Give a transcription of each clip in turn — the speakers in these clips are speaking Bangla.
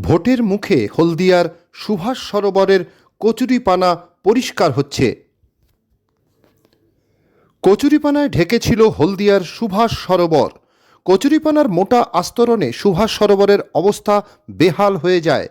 ভোটের মুখে হলদিয়ার সুভাষ সরোবরের কচুরিপানা পরিষ্কার হচ্ছে। কচুরিপানায় ঢেকেছিল হলদিয়ার সুভাষ সরোবর। কচুরিপানার মোটা আস্তরণে সুভাষ সরোবরের অবস্থা বেহাল হয়ে যায়।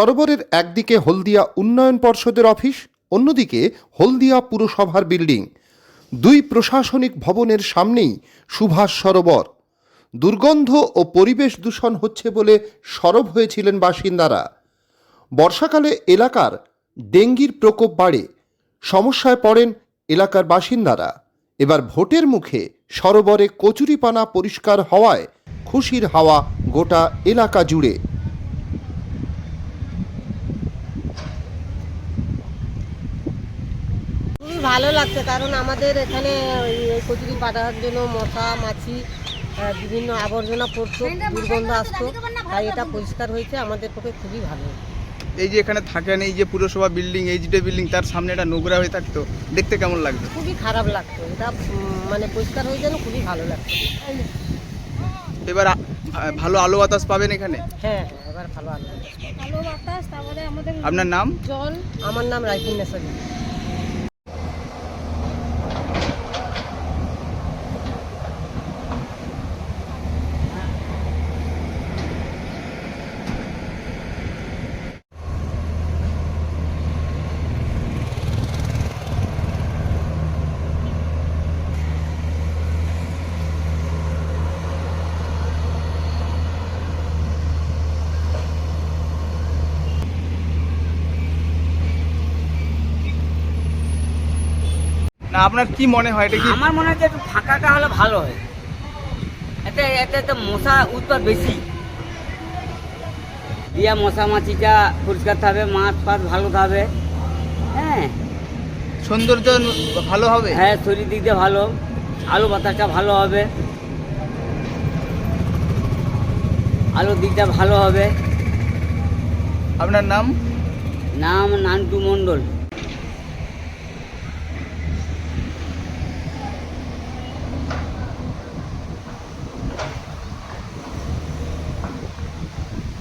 সরোবরের একদিকে হলদিয়া উন্নয়ন পর্ষদের অফিস, অন্যদিকে হলদিয়া পুরসভার বিল্ডিং। দুই প্রশাসনিক ভবনের সামনেই সুভাষ সরোবর। দুর্গন্ধ ও পরিবেশ দূষণ হচ্ছে বলে সরব হয়েছিলেন বাসিন্দারা। বর্ষাকালে এলাকার ডেঙ্গির প্রকোপ বাড়ে, সমস্যায় পড়েন এলাকার বাসিন্দারা। এবার ভোটের মুখে সরোবরে কচুরিপানা পরিষ্কার হওয়ায় খুশির হাওয়া গোটা এলাকা জুড়ে। ভালো লাগছে কারণ আমাদের এখানে ওই কচুরি পাঠার জন্য মশা মাছি বিভিন্ন আবর্জনা পড়তো দুর্গন্ধ আসতো তাই এটা পরিষ্কার হয়েছে আমাদের পক্ষে খুবই ভালো। এই যে এখানে থাকেন এই যে পুরসভা বিল্ডিং এইচডি বিল্ডিং তার সামনে এটা নোংরা হয়ে থাকতো দেখতে কেমন লাগতো? খুবই খারাপ লাগতো এটা মানে পরিষ্কার হয়ে যেন খুবই ভালো লাগতো। এবার ভালো আলো বাতাস পাবেন এখানে? হ্যাঁ এবার ভালো আলো ভালো বাতাস তারপরে আমাদের আপনার নাম? জল আমার নাম রাইফুল নেসারি। আপনার কি মনে হয় এটা কি? আমার মনে হচ্ছে একটু ফাঁকাটা হলে ভালো হয়। এতে এতে তো মশা উৎপাদ বেশি। দিয়া মশা মাছিটা পরিষ্কার থাকবে মাছ ফাছ ভালো থাকবে। হ্যাঁ। সৌন্দর্য ভালো হবে? হ্যাঁ শরীর দিক দিয়ে ভালো। আলু বাতাসটা ভালো হবে। আলুর দিকটা ভালো হবে। আপনার নাম? নাম নান্টু মণ্ডল।